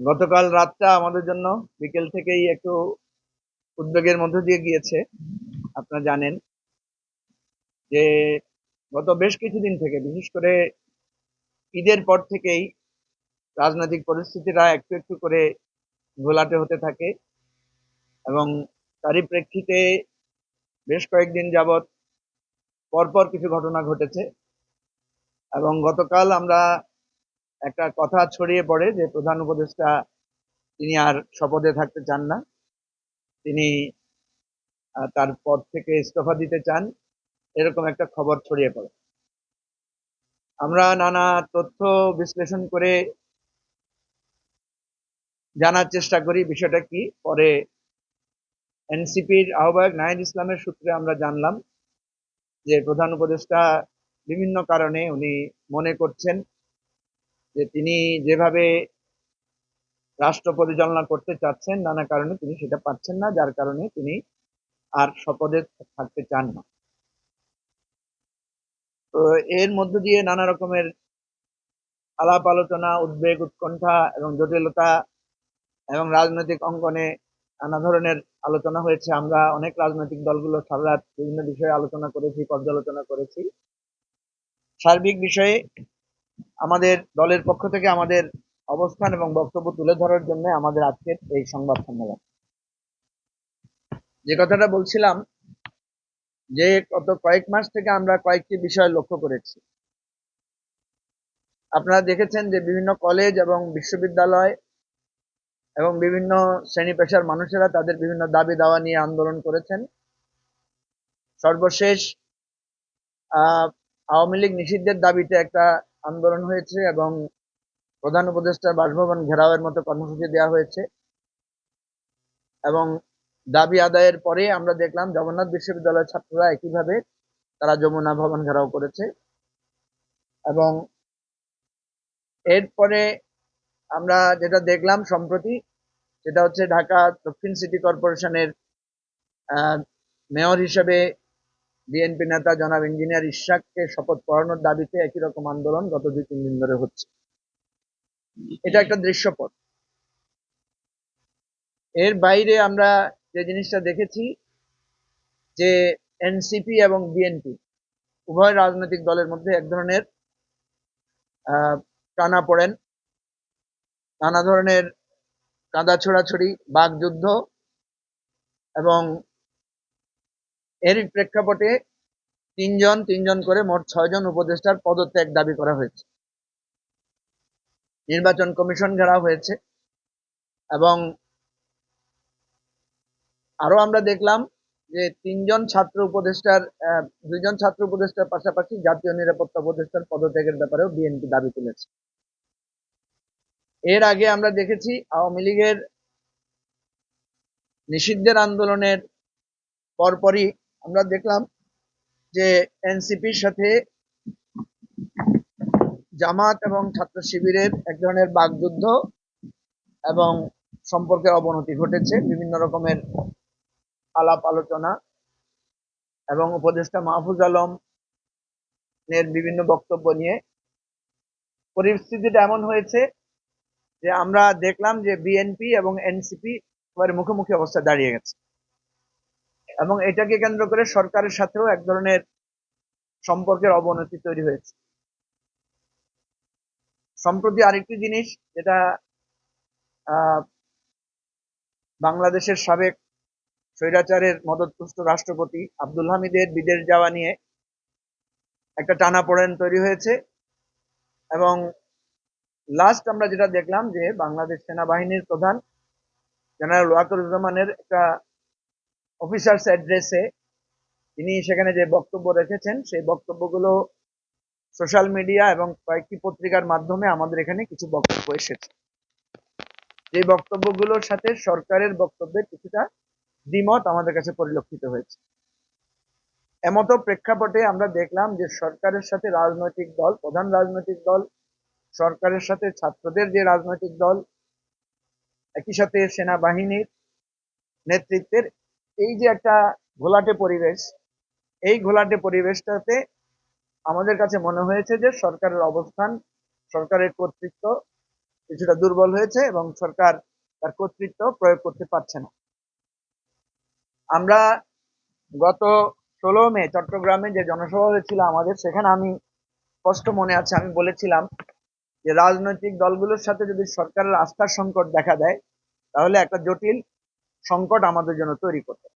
গতকাল রাতটা আমাদের জন্য বিকেল থেকেই একটু উদ্বেগের মধ্য দিয়ে গিয়েছে। আপনারা জানেন যে গত বেশ কিছুদিন থেকে, বিশেষ করে ঈদের পর থেকেই রাজনৈতিক পরিস্থিতিটা একটু একটু করে ঘোলাটে হতে থাকে এবং তারই প্রেক্ষিতে বেশ কয়েকদিন যাবৎ পরপর কিছু ঘটনা ঘটেছে এবং গতকাল আমরা একটা কথা ছড়িয়ে পড়ে যে প্রধান উপদেষ্টা তিনি আর শপথে থাকতে চান না। তিনি তার পদ থেকে ইস্তফা দিতে চান। এরকম একটা খবর ছড়িয়ে পড়ে। আমরা নানা তথ্য বিশ্লেষণ করে জানার চেষ্টা করি বিষয়টা কি। পরে এনসিপির আহ্বায়ক নাহিদ ইসলামের সূত্রে আমরা জানলাম যে প্রধান উপদেষ্টা বিভিন্ন কারণে উনি মনে করছেন যে তিনি যেভাবে রাষ্ট্র পরিচালনা করতে চাচ্ছেন, নানা কারণে তিনি সেটা পাচ্ছেন না, যার কারণে তিনি আর শপথে থাকতে চান না। তো এর মধ্য দিয়ে নানা রকমের আলাপ আলোচনা, উদ্বেগ, উৎকণ্ঠা এবং জটিলতা এবং রাজনৈতিক অঙ্গনে নানা ধরনের আলোচনা হয়েছে। আমরা অনেক রাজনৈতিক দলগুলো সারা বিভিন্ন বিষয়ে আলোচনা করেছি, পর্যালোচনা করেছি। সার্বিক বিষয়ে আমাদের দলের পক্ষ থেকে আমাদের অবস্থান এবং বক্তব্য তুলে ধরার জন্য আমাদের আজকের এই সংবাদ সম্মেলন। যে কথাটা বলছিলাম যে গত কয়েক মাস থেকে আমরা কয়েকটি বিষয় লক্ষ্য করেছি। আপনারা দেখেছেন যে বিভিন্ন কলেজ এবং বিশ্ববিদ্যালয় এবং বিভিন্ন শ্রেণি পেশার মানুষেরা তাদের বিভিন্ন দাবি দাওয়া নিয়ে আন্দোলন করেছেন। সর্বশেষ আহ, আওয়ামী লীগ নিষিদ্ধের দাবিতে একটা আন্দোলন হয়েছে এবং প্রধান উপদেষ্টার বাসভবন ঘেরাওয়ের মতো কর্মসূচি দেওয়া হয়েছে। এবং দাবি আদায়ের পরে আমরা দেখলাম জগন্নাথ বিশ্ববিদ্যালয়ের ছাত্ররা একইভাবে তারা যমুনা ভবন ঘেরাও করেছে। এবং এরপরে আমরা যেটা দেখলাম সম্প্রতি, সেটা হচ্ছে ঢাকা দক্ষিণ সিটি কর্পোরেশনের মেয়র হিসেবে বিএনপি নেতা জনাব ইঞ্জিনিয়ার ইশাককে শপথ পড়ানোর দাবিতে একই রকম আন্দোলন গত দুই, তিন দিন ধরে হচ্ছে। এটা একটা দৃশ্যপট। এর বাইরে আমরা যে জিনিসটা দেখেছি, যে এনসিপি এবং বিএনপি উভয় রাজনৈতিক দলের মধ্যে এক ধরনের টানা পড়েন। নানা ধরনের কাদা ছোড়াছড়ি বাগযুদ্ধ এবং এর প্রেক্ষাপটে তিনজন তিনজন করে মোট ছয়জন উপদেষ্টার পদত্যাগ দাবি করা হয়েছে। নির্বাচন কমিশন ঘেরাও হয়েছে এবং আরও আমরা দেখলাম যে তিনজন ছাত্র উপদেষ্টার দুইজন ছাত্র উপদেষ্টার পাশাপাশি জাতীয় নিরাপত্তা উপদেষ্টার পদত্যাগের ব্যাপারেও বিএনপি দাবি তুলেছে। এর আগে আমরা দেখেছি আওয়ামী লীগের নিষিদ্ধের আন্দোলনের পরপরই আমরা দেখলাম যে এনসিপির সাথে জামাত এবং ছাত্র শিবিরের এক ধরনের বাগযুদ্ধ এবং সম্পর্কের অবনতি ঘটেছে, বিভিন্ন রকমের আলাপ আলোচনা এবং উপদেষ্টা মাহফুজ আলম এর বিভিন্ন বক্তব্য নিয়ে। পরিস্থিতিটা এমন হয়েছে যে আমরা দেখলাম যে বিএনপি এবং এনসিপি এবার মুখোমুখি অবস্থা দাঁড়িয়ে গেছে। এবং এটাকে কেন্দ্র করে সরকারের সাথেও এক ধরনের সম্পর্কের অবনতি তৈরি হয়েছে। সম্প্রতি আরেকটি জিনিস যেটা বাংলাদেশের সাবেক স্বৈরাচারের মদতপুষ্ট রাষ্ট্রপতি আব্দুল হামিদের বিদেশ যাওয়া নিয়ে একটা টানাপোড়েন তৈরি হয়েছে এবং লাস্ট আমরা যেটা দেখলাম যে বাংলাদেশ সেনাবাহিনীর প্রধান জেনারেল ওয়াকুরুজ্জামানের একটা অফিসার্স অ্যাড্রেসে তিনি সেখানে যে বক্তব্য রেখেছেন, সেই বক্তব্যগুলো সোশ্যাল মিডিয়া এবং কয়েকটি পত্রিকার মাধ্যমে আমাদের এখানে কিছু বক্তব্য এসেছে। যে বক্তব্যগুলোর সাথে সরকারের বক্তব্যের কিছুটা দ্বিমত আমাদের কাছে পরিলক্ষিত হয়েছে। এমতো প্রেক্ষাপটে আমরা দেখলাম যে সরকারের সাথে রাজনৈতিক দল, প্রধান রাজনৈতিক দল, সরকারের সাথে ছাত্রদের যে রাজনৈতিক দল, একই সাথে সেনাবাহিনীর নেতৃত্বের এই যে একটা ঘোলাটে পরিবেশ, এই ঘোলাটে পরিবেশটাতে আমাদের কাছে মনে হয়েছে যে সরকারের অবস্থান, সরকারের কর্তৃত্ব কিছুটা দুর্বল হয়েছে এবং সরকার তার কর্তৃত্ব প্রয়োগ করতে পারছে না। আমরা গত ষোলো মে চট্টগ্রামে যে জনসভা হয়েছিল আমাদের, সেখানে আমি স্পষ্ট মনে আছে, আমি বলেছিলাম যে রাজনৈতিক দলগুলোর সাথে যদি সরকারের আস্থার সংকট দেখা দেয়, তাহলে একটা জটিল সংকট আমাদের জন্য তৈরি করতে